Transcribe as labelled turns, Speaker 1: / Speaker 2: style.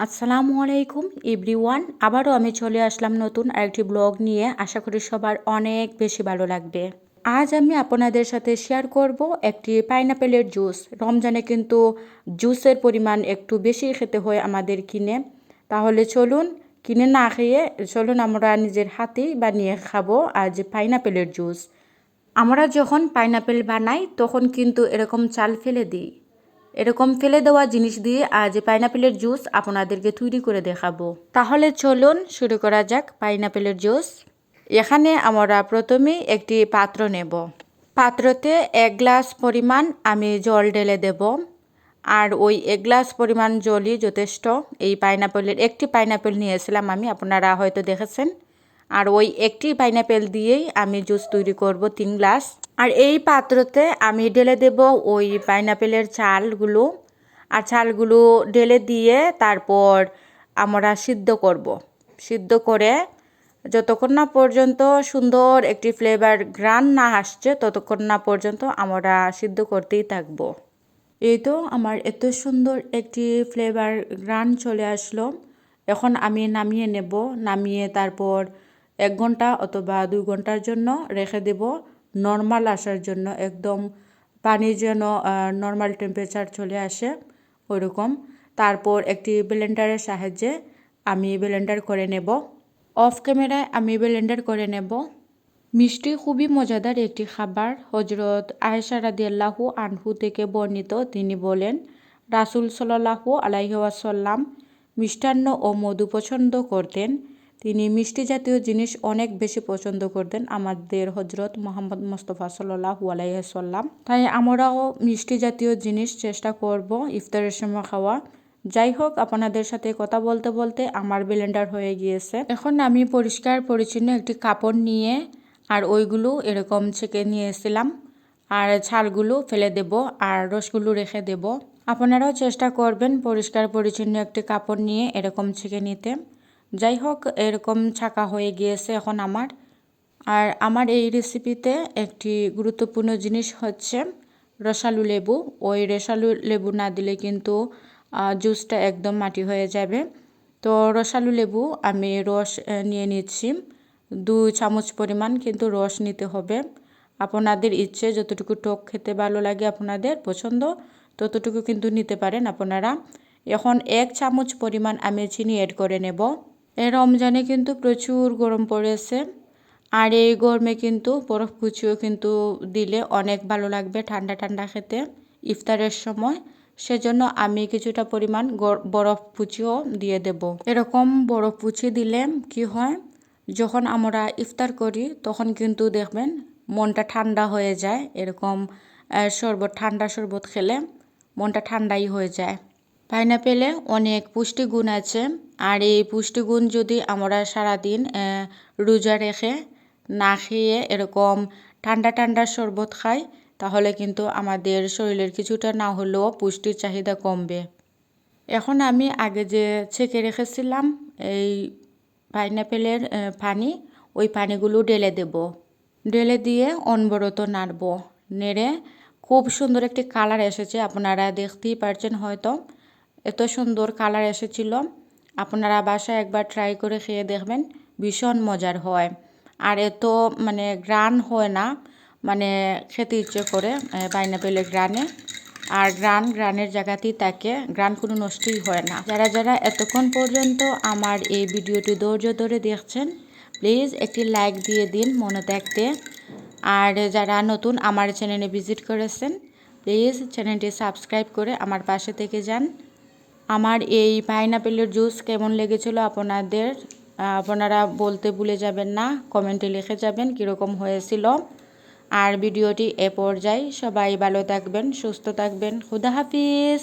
Speaker 1: আসসালামু আলাইকুম, এভরিওয়ান। আবারও আমি চলে আসলাম নতুন আরেকটি ব্লগ নিয়ে। আশা করি সবার অনেক বেশি ভালো লাগবে। আজ আমি আপনাদের সাথে শেয়ার করব একটি পাইনাপেলের জুস। রমজানে কিন্তু জুসের পরিমাণ একটু বেশি খেতে হয় আমাদের কিনে। তাহলে চলুন, কিনে না খেয়ে চলুন আমরা নিজের হাতেই বানিয়ে খাব আজ পাইনাপেলের জুস। আমরা যখন পাইনাপেল বানাই, তখন কিন্তু এরকম চাল ফেলে দিই। এরকম ফেলে দেওয়া জিনিস দিয়ে আজ পাইনাপেলের জুস আপনাদেরকে তৈরি করে দেখাবো। তাহলে চলুন শুরু করা যাক পাইনাপেলের জুস এখানে আমরা প্রথমে একটি পাত্র নেব। পাত্রতে এক গ্লাস পরিমাণ আমি জল ঢেলে দেব। আর ওই এক গ্লাস পরিমাণ জলই যথেষ্ট। এই পাইনাপেলের একটি পাইনাপেল নিয়েছিলাম আমি, আপনারা হয়তো দেখেছেন। আর ওই একটি পাইনাপেল দিয়েই আমি জুস তৈরি করব তিন গ্লাস। আর এই পাত্রতে আমি ঢেলে দেব ওই পাইনাপেলের চালগুলো আর চালগুলো ঢেলে দিয়ে তারপর আমরা সিদ্ধ করব। সিদ্ধ করে যতক্ষণ না পর্যন্ত সুন্দর একটি ফ্লেভার গ্রান না আসছে, ততক্ষণ না পর্যন্ত আমরা সিদ্ধ করতেই থাকব। এই তো আমার এত সুন্দর একটি ফ্লেভার গ্রান চলে আসলো। এখন আমি নামিয়ে নেব। নামিয়ে তারপর এক ঘণ্টা অথবা দুই ঘণ্টার জন্য রেখে দেব। নর্মাল আসার জন্য একদম পানি যেন নর্মাল টেম্পারেচার চলে আসে, ওইরকম। তারপর একটি ব্লেন্ডারের সাহায্যে আমি ব্লেন্ডার করে নেব। অফ ক্যামেরায় আমি ব্লেন্ডার করে নেব। মিষ্টি খুবই মজাদার একটি খাবার হজরত আয়েশা রাদিয়াল্লাহু আনহু থেকে বর্ণিত। তিনি বলেন, রাসুল সাল্লাহু আলাইহাসাল্লাম মিষ্টান্ন ও মধু পছন্দ করতেন। তিনি মিষ্টি জাতীয় জিনিস অনেক বেশি পছন্দ করতেন আমাদের হজরত মোহাম্মদ মোস্তফা সাল্লাহু আলাইসাল্লাম তাই আমরাও মিষ্টি জাতীয় জিনিস চেষ্টা করব ইফতারের সময় খাওয়া। যাই হোক, আপনাদের সাথে কথা বলতে বলতে আমার ব্লেন্ডার হয়ে গিয়েছে। এখন আমি পরিষ্কার পরিচ্ছন্ন একটি কাপড় নিয়ে আর ওইগুলো এরকম ছেঁকে নিয়েছিলাম। আর ছালগুলো ফেলে দেব আর রসগুলো রেখে দেব। আপনারাও চেষ্টা করবেন পরিষ্কার পরিচ্ছন্ন একটি কাপড় নিয়ে এরকম ছেঁকে নিতে। যাই হোক এরকম ছাকা হয়ে গিয়েছে এখন আমার। আর আমার এই রেসিপিতে একটি গুরুত্বপূর্ণ জিনিস হচ্ছে রসালু লেবু। ওই রসালু লেবু না দিলে কিন্তু জুসটা একদম মাটি হয়ে যাবে। তো রসালু লেবু আমি রস নিয়ে নিচ্ছি। দু চামচ পরিমাণ কিন্তু রস নিতে হবে। আপনাদের ইচ্ছে, যতটুকু টক খেতে ভালো লাগে আপনাদের পছন্দ, ততটুকু কিন্তু নিতে পারেন আপনারা। এখন এক চামচ পরিমাণ আমি চিনি অ্যাড করে নেব। রমজানে কিন্তু প্রচুর গরম পড়েছে। আর এই গরমে কিন্তু বরফ কুচিও কিন্তু দিলে অনেক ভালো লাগবে ঠান্ডা ঠান্ডা খেতে ইফতারের সময়। সেজন্য আমি কিছুটা পরিমাণ বরফ কুচিও দিয়ে দেব। এরকম বরফ কুচি দিলে কি হয়? যখন আমরা ইফতার করি, তখন কিন্তু দেখবেন মনটা ঠান্ডা হয়ে যায়। এরকম শরবত, ঠান্ডা শরবত খেলে মনটা ঠান্ডাই হয়ে যায়। পাইনাপেলে অনেক পুষ্টিগুণ আছে। আর এই পুষ্টিগুণ যদি আমরা সারাদিন রোজা রেখে না খেয়ে এরকম ঠান্ডা ঠান্ডা শরবত খাই, তাহলে কিন্তু আমাদের শরীরের কিছুটা না হলেও পুষ্টির চাহিদা কমবে। এখন আমি আগে যে ছেঁকে রেখেছিলাম, এই পাইনাপেলের পানি, ওই পানিগুলো ঢেলে দেব। ঢেলে দিয়ে অনবরত নাড়ব। নেড়ে খুব সুন্দর একটি কালার এসেছে, আপনারা দেখতেই পারছেন হয়তো। এত সুন্দর কালার এসেছিল। আপনারা বাসায় একবার ট্রাই করে খেয়ে দেখবেন, ভীষণ মজার হয়। আর এত মানে গ্রান হয় না মানে খেতে ইচ্ছে করে পাইনাপেলের গ্রানে আর গ্রান গ্রানের জায়গাতেই থাকে গ্রান কোনো নষ্টই হয় না। যারা যারা এতক্ষণ পর্যন্ত আমার এই ভিডিওটি ধৈর্য ধরে দেখছেন প্লিজ একটি লাইক দিয়ে দিন মনে থাকতে। আর যারা নতুন আমার চ্যানেলে ভিজিট করেছেন প্লিজ চ্যানেলটি সাবস্ক্রাইব করে আমার পাশে থেকে যান। আমার এই পাইনাপেলের জুস কেমন লেগেছিল আপনাদের, আপনারা বলতে ভুলে যাবেন না কমেন্টে লিখে যাবেন কীরকম হয়েছিল। আর ভিডিওটি এ পর্যায়ে সবাই ভালো থাকবেন, সুস্থ থাকবেন, খুদা হাফিজ।